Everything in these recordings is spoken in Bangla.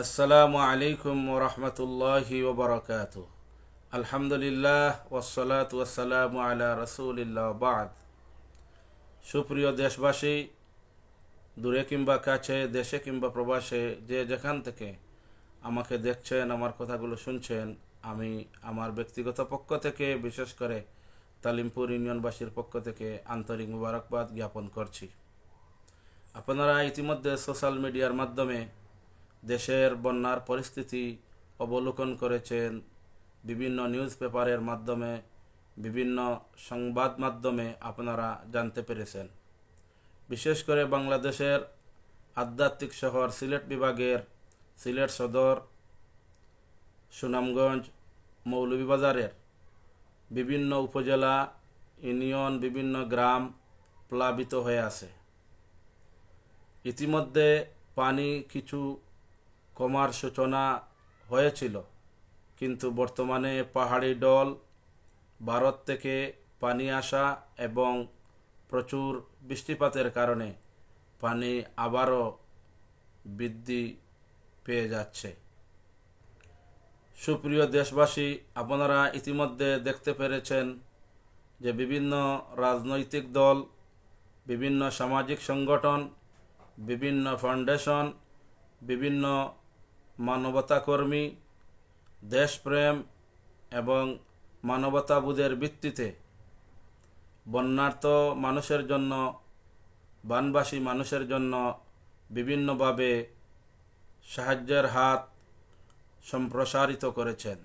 আসসালামু আলাইকুম রহমতুল্লাহি ওবরাকাত আলহামদুলিল্লাহ ওসলাত ওয়াসালামু আলা রসুলিল্লাহ বাদ। সুপ্রিয় দেশবাসী, দূরে কিংবা কাছে, দেশে কিংবা প্রবাসে, যে যেখান থেকে আমাকে দেখছেন, আমার কথাগুলো শুনছেন, আমি আমার ব্যক্তিগত পক্ষ থেকে, বিশেষ করে তালিমপুর ইউনিয়নবাসীর পক্ষ থেকে আন্তরিক মুবারকবাদ জ্ঞাপন করছি। আপনারা ইতিমধ্যে সোশ্যাল মিডিয়ার মাধ্যমে দেশের বন্যার পরিস্থিতি অবলোকন করেছেন বিভিন্ন নিউজ পেপারের মাধ্যমে, বিভিন্ন সংবাদ মাধ্যমে আপনারা জানতে পেরেছেন। বিশেষ করে বাংলাদেশের আধ্যাত্মিক শহর সিলেট বিভাগের সিলেট সদর, সুনামগঞ্জ মৌলভীবাজারের বিভিন্ন উপজেলা, ইউনিয়ন, বিভিন্ন গ্রাম প্লাবিত হয়ে আছে। ইতিমধ্যে পানি কিছু কমার সূচনা হয়েছিল। কিন্তু বর্তমানে পাহাড়ি ডল, ভারত থেকে পানি আসা এবং প্রচুর বৃষ্টিপাতের কারণে পানি আবারও বৃদ্ধি পেয়ে যাচ্ছে। সুপ্রিয় দেশবাসী, আপনারা ইতিমধ্যে দেখতে পেরেছেন যে বিভিন্ন রাজনৈতিক দল, বিভিন্ন সামাজিক সংগঠন, বিভিন্ন ফাউন্ডেশন, বিভিন্ন মানবতাকর্মী, দেশপ্রেম এবং মানবতাবোধের ভিত্তিতে বন্যার্থ মানুষের জন্য, বানবাসী মানুষের জন্য বিভিন্নভাবে সাহায্যের হাত সম্প্রসারিত করেছেন।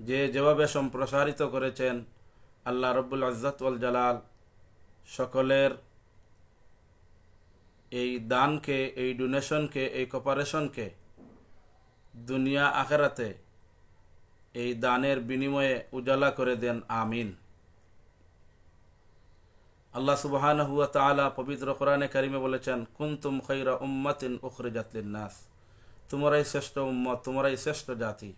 যে যেভাবে সম্প্রসারিত করেছেন, আল্লাহ রব্বুল আজ্জাতুল জালাল সকলের এই দানকে, এই ডোনেশনকে, এই কপারেশনকে দুনিয়া আখেরাতে এই দানের বিনিময়ে উজালা করে দেন, আমিন। আল্লাহ সুবহান হুয়া তালা পবিত্র কোরআনে কারিমে বলেছেন, কুন্তুম খৈরা উম্মাতিন উখরিজাতলিন নাস তোমরাই শ্রেষ্ঠ উম্মত, তোমরাই শ্রেষ্ঠ জাতি।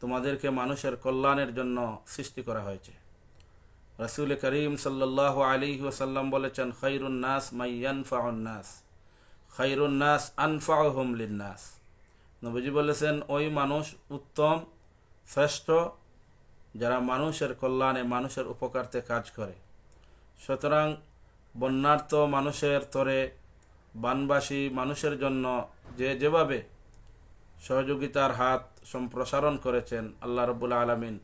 তোমাদেরকে মানুষের কল্যাণের জন্য সৃষ্টি করা হয়েছে। রসুল করিম সাল্লাহ আলী ওসাল্লাম বলেছেন খৈরুন নাস মাইয়ান নাস নবীজি বলেছেন, ওই মানুষ উত্তম, শ্রেষ্ঠ, যারা মানুষের কল্যাণে মানুষের উপকারতে কাজ করে। সুতরাং বন্যার্থ মানুষের তরে বানবাসী মানুষের জন্য যে যেভাবে সহযোগিতার হাত সম্প্রসারণ করেছেন আল্লাহ রবুল্লা আলমিন,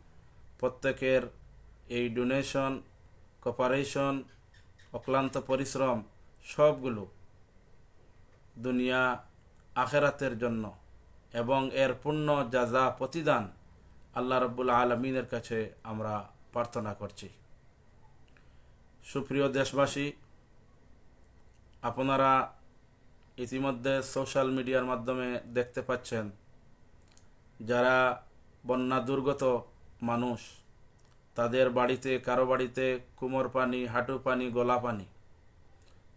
প্রত্যেকের এই ডোনেশন কপারেশন অক্লান্ত পরিশ্রম সবগুলো দুনিয়া আখেরাতের জন্য। এবং এর পূর্ণ যা যা প্রতিদান আল্লাহ রব্বুল্লা আলমিনের কাছে আমরা প্রার্থনা করছি। সুপ্রিয় দেশবাসী, আপনারা ইতিমধ্যে সোশ্যাল মিডিয়ার মাধ্যমে দেখতে পাচ্ছেন, যারা বন্যা দুর্গত মানুষ, তাদের বাড়িতে, কারও বাড়িতে কুমোর পানি হাঁটু পানি, গলা পানি,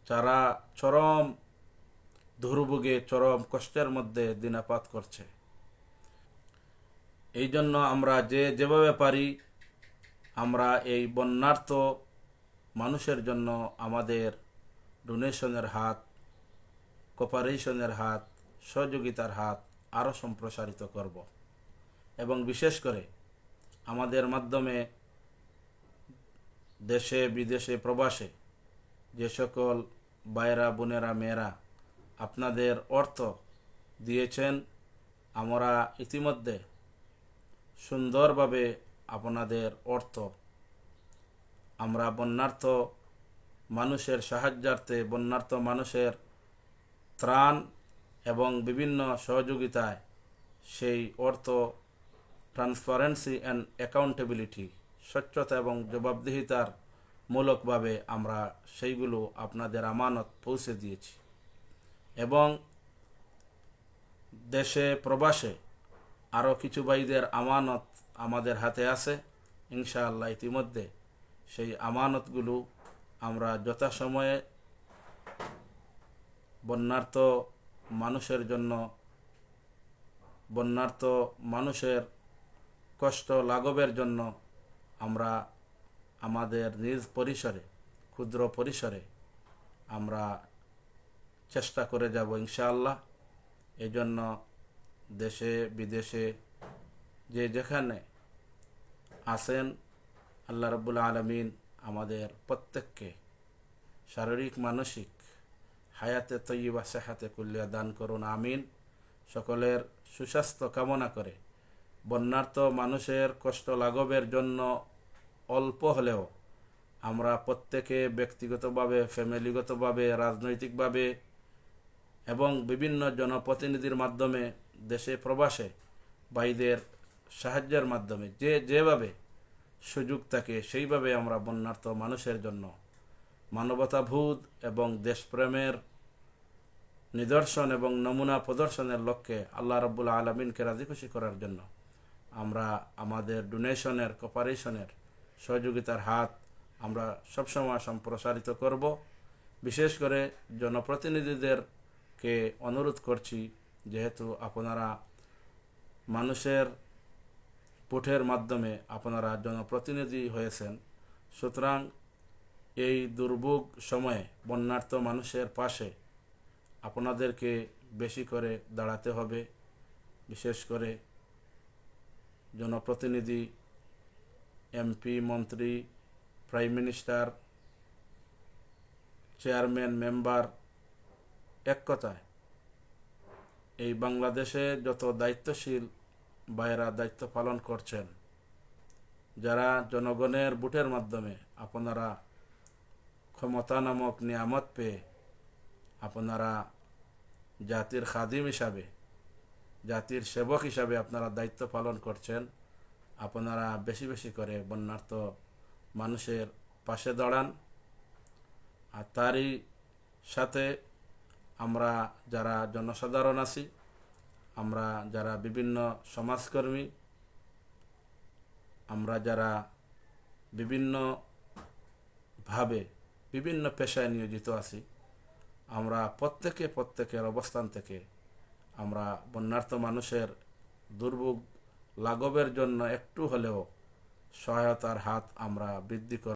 যারা চরম দুর্ভোগে চরম কষ্টের মধ্যে দিনাপাত করছে। এই জন্য আমরা যে যেভাবে পারি, আমরা এই বন্যার্থ মানুষের জন্য আমাদের ডোনেশনের হাত, কপারেশনের হাত, সহযোগিতার হাত আরও সম্প্রসারিত করব। এবং বিশেষ করে আমাদের মাধ্যমে দেশে, বিদেশে, প্রবাসে যে সকল বাইরা বোনেরা, মেয়েরা আপনাদের অর্থ দিয়েছেন। আমরা ইতিমধ্যে সুন্দরভাবে আপনাদের অর্থ, আমরা বন্যার্থ মানুষের সাহায্যার্থে, বন্যার্থ মানুষের ত্রাণ এবং বিভিন্ন সহযোগিতায় সেই অর্থ ট্রান্সপারেন্সি অ্যান্ড অ্যাকাউন্টেবিলিটি স্বচ্ছতা এবং জবাবদিহিতার মূলকভাবে আমরা সেইগুলো আপনাদের আমানত পৌঁছে দিয়েছি। এবং দেশে, প্রবাসে আরও কিছু ভাইদের আমানত আমাদের হাতে আছে। ইনশাআল্লাহ ইতিমধ্যে সেই আমানতগুলো আমরা যথাসময়ে বন্যার্থ মানুষের জন্য বন্যার্থ মানুষের কষ্ট লাঘবের জন্য আমরা আমাদের নিজ পরিসরে, ক্ষুদ্র পরিসরে আমরা চেষ্টা করে যাব ইনশাআল্লাহ। এই জন্য দেশে, বিদেশে যে যেখানে আছেন, আল্লাহ রব্বুল আলমিন আমাদের প্রত্যেককে শারীরিক, মানসিক হায়াতে তৈবা সেহাতে, কুল্লিয়া দান করুন, আমিন। সকলের সুস্বাস্থ্য কামনা করে বন্যার্থ মানুষের কষ্ট লাঘবের জন্য অল্প হলেও আমরা প্রত্যেকে ব্যক্তিগতভাবে ফ্যামিলিগতভাবে রাজনৈতিকভাবে এবং বিভিন্ন জনপ্রতিনিধির মাধ্যমে দেশে প্রবাসে ভাইদের সাহায্যের মাধ্যমে যে যেভাবে সুযোগ থাকে, সেইভাবে আমরা বন্যার্থ মানুষের জন্য মানবতাভূত এবং দেশপ্রেমের নিদর্শন এবং নমুনা প্রদর্শনের লক্ষ্যে আল্লাহ রব্বুল আলমিনকে রাজি খুশি করার জন্য আমরা আমাদের ডোনেশনের, কপারেশনের সহযোগিতার হাত আমরা সবসময় সম্প্রসারিত করব। বিশেষ করে জনপ্রতিনিধিদেরকে অনুরোধ করছি যেহেতু আপনারা মানুষের ভোটের মাধ্যমে আপনারা জনপ্রতিনিধি হয়েছেন, সুতরাং এই দুর্ভোগ সময়ে বন্যার্থ মানুষের পাশে আপনাদেরকে বেশি করে দাঁড়াতে হবে, বিশেষ করে জনপ্রতিনিধি, এমপি, মন্ত্রী, প্রাইম মিনিস্টার, চেয়ারম্যান, মেম্বার এক কথায়, এই বাংলাদেশে যত দায়িত্বশীল ভাইয়েরা দায়িত্ব পালন করছেন, যারা জনগণের ভোটের মাধ্যমে আপনারা ক্ষমতা নামক নিয়ামত পেয়ে আপনারা জাতির খাদিম হিসাবে, জাতির সেবক হিসাবে আপনারা দায়িত্ব পালন করছেন, আপনারা বেশি বেশি করে বন্যার্থ মানুষের পাশে দাঁড়ান। আর তারই সাথে আমরা যারা জনসাধারণ আছি, আমরা যারা বিভিন্ন সমাজকর্মী, আমরা যারা বিভিন্নভাবে বিভিন্ন পেশায় নিয়োজিত আছি, আমরা প্রত্যেকে প্রত্যেকের অবস্থান থেকে আমরা বন্যার্থ মানুষের দুর্ভোগ লাঘবের জন্য একটু হলেও সহায়তার হাত আমরা বৃদ্ধি কর